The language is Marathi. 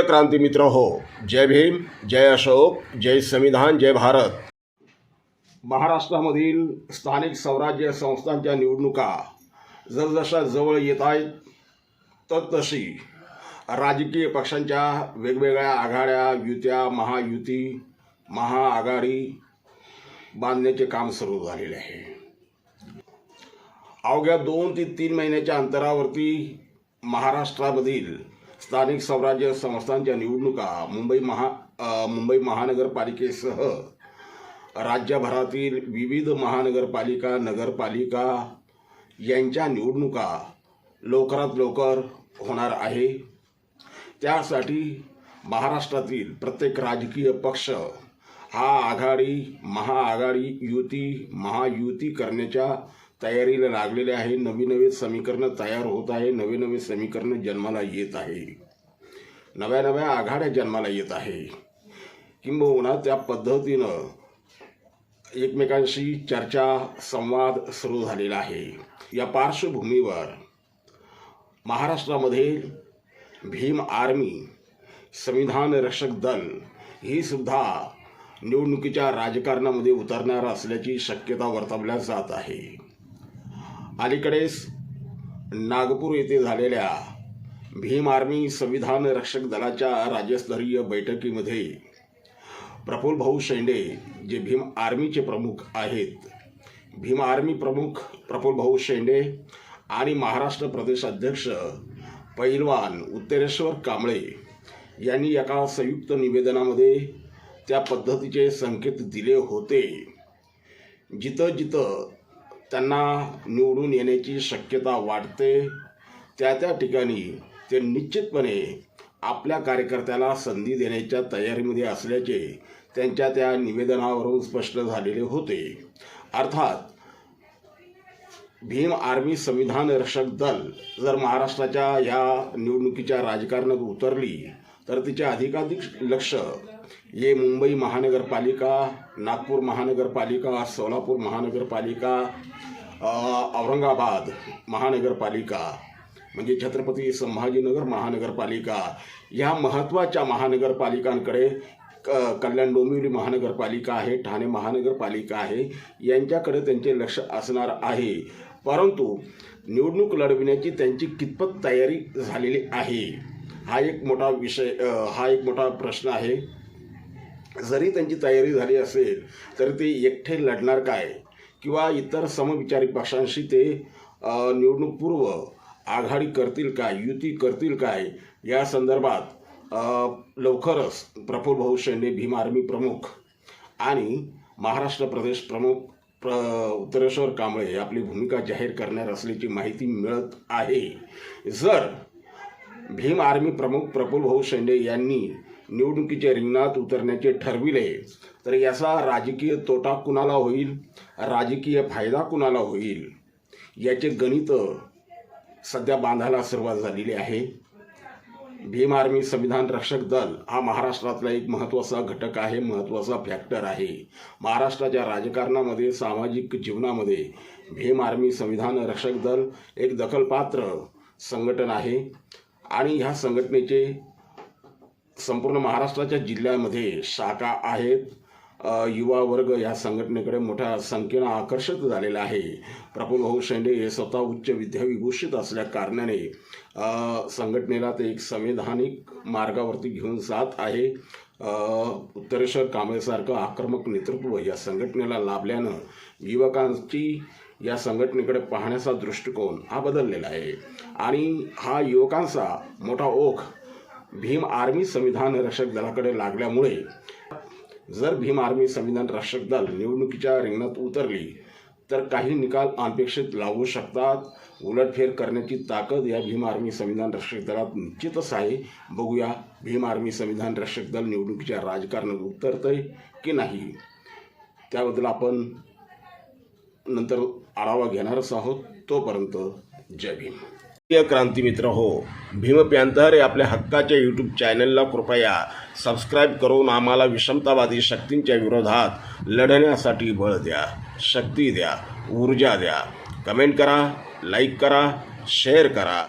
प्रिय क्रांती मित्र हो जय भीम जय अशोक जय संविधान जय भारत. महाराष्ट्रामधील स्थानिक स्वराज्य संस्थांच्या निवडणुका जसजशा जवळ येत आहेत तसतशी राजकीय पक्षांच्या वेगवेगळ्या आघाड्या युत्या महायुती महाआघाडी बांधण्याचे काम सुरू झालेले आहे. अवघ्या दोन ते तीन महिन्याच्या अंतरावरती महाराष्ट्रामधील स्थानिक स्वराज्य संस्थांच्या निवडणुका मुंबई महा मुंबई महानगरपालिकेसह राज्यभरातील विविध महानगरपालिका नगरपालिका यांच्या निवडणुका लवकरात लवकर होणार आहे. त्यासाठी महाराष्ट्रातील प्रत्येक राजकीय पक्ष हा आघाडी महाआघाडी युती महायुती करण्याच्या तयारीला लागलेले आहे. नवी नवी समीकरणं तयार होत आहे. नवे नवे समीकरणं जन्माला येत आहे. नव्या नव्या आघाड्या जन्माला येत आहे. किंबहुना त्या पद्धतीनं एकमेकांशी चर्चा संवाद सुरू झालेला आहे. या पार्श्वभूमीवर महाराष्ट्रामध्ये भीम आर्मी संविधान रक्षक दल ही सुद्धा निवडणुकीच्या राजकारणामध्ये उतरणार असल्याची शक्यता वर्तवल्या जात आहे. अलीकडेच नागपूर येथे झालेल्या भीम आर्मी संविधान रक्षक दलाच्या राज्यस्तरीय बैठकीमध्ये प्रफुल भाऊ शेंडे जे भीम आर्मीचे प्रमुख आहेत भीम आर्मी प्रमुख प्रफुल भाऊ शेंडे आणि महाराष्ट्र प्रदेश अध्यक्ष पैलवान उत्तरेश्वर कांबळे यांनी एका संयुक्त निवेदनामध्ये त्या पद्धतीचे संकेत दिले होते. जिथं जिथं त्यांना निवडून येण्याची शक्यता वाटते त्या त्या ठिकाणी ते निश्चितपणे आपल्या कार्यकर्त्याला संधी देण्याच्या तयारीमध्ये असल्याचे त्यांच्या त्या निवेदनावरून स्पष्ट झालेले होते. अर्थात भीम आर्मी संविधान रक्षक दल जर महाराष्ट्राच्या या निवडणुकीच्या राजकारणात उतरली तर तिचे अधिकाधिक लक्ष हे मुंबई महानगरपालिका नागपूर महानगरपालिका सोलापूर महानगरपालिका औरंगाबाद महानगरपालिका म्हणजे छत्रपती संभाजीनगर महानगरपालिका या महत्त्वाच्या महानगरपालिकांकडे क कल्याण डोंबिवली महानगरपालिका आहे ठाणे महानगरपालिका आहे यांच्याकडे त्यांचे लक्ष असणार आहे. परंतु निवडणूक लढविण्याची त्यांची कितपत तयारी झालेली आहे? हा एक मोठा विषय हा एक मोठा प्रश्न आहे. जरी त्यांची तयारी झाली असेल तरी ते एकटे लढणार काय? किंवा इतर समविचारी पक्षांशी ते निवडणूकपूर्व आघाडी करतील काय युती करतील काय? या संदर्भात लवकरच प्रफुल्ल भाऊ शेंडे भीम आर्मी प्रमुख आणि महाराष्ट्र प्रदेश प्रमुख प्र उत्तरेश्वर कांबळे आपली भूमिका जाहीर करणार असल्याची माहिती मिळत आहे. जर भीम आर्मी प्रमुख प्रफुल भाऊ शेंडे यांनी निवडणुकीच्या रिंगणात उतरण्याचे ठरविले. तर याचा राजकीय तोटा कुणाला होईल? राजकीय फायदा कुणाला होईल? याचे गणित सध्या बांधायला सुरुवात झालेली आहे. भीम आर्मी संविधान रक्षक दल हा महाराष्ट्रातला एक महत्त्वाचा घटक आहे महत्त्वाचा फॅक्टर आहे. महाराष्ट्राच्या राजकारणामध्ये सामाजिक जीवनामध्ये भीम आर्मी संविधान रक्षक दल एक दखलपात्र संघटन आहे. आणि ह्या संघटनेचे संपूर्ण महाराष्ट्राच्या जिल्ह्यामध्ये शाखा आहेत. युवा वर्ग या संघटनेकडे मोठ्या संख्येनं आकर्षित झालेला आहे. प्रफुल्ल भाऊ शेंडे हे स्वतः उच्च विद्याविभूषित असल्या कारणाने संघटनेला ते एक संवैधानिक मार्गावरती घेऊन जात आहे. उत्तरेश्वर कांबळेसारखं आक्रमक नेतृत्व या संघटनेला लाभल्यानं युवकांची या संघटनेकडे पाहण्याचा दृष्टिकोन हा बदललेला आहे. आणि हा युवकांचा मोठा ओघ भीम आर्मी संविधान रक्षक दलाकडे लागल्यामुळे जर भीम आर्मी संविधान रक्षक दल निवडणुकीच्या रिंगणात उतरली तर काही निकाल अनपेक्षित लागू शकतात. उलटफेर करण्याची ताकद या भीम आर्मी संविधान रक्षक दलात निश्चितच आहे. बघूया भीम आर्मी संविधान रक्षक दल निवडणुकीच्या राजकारणात उतरतंय की नाही? त्याबद्दल आपण नंतर आढावा घेणारच आहोत तोपर्यंत जय भीम. प्रिय क्रांती मित्र हो भीम हे आपल्या हक्काच्या यूट्यूब चॅनलला कृपया सबस्क्राईब करून आम्हाला विषमतावादी शक्तींच्या विरोधात लढण्यासाठी बळ द्या शक्ती द्या ऊर्जा द्या. कमेंट करा लाईक करा शेअर करा.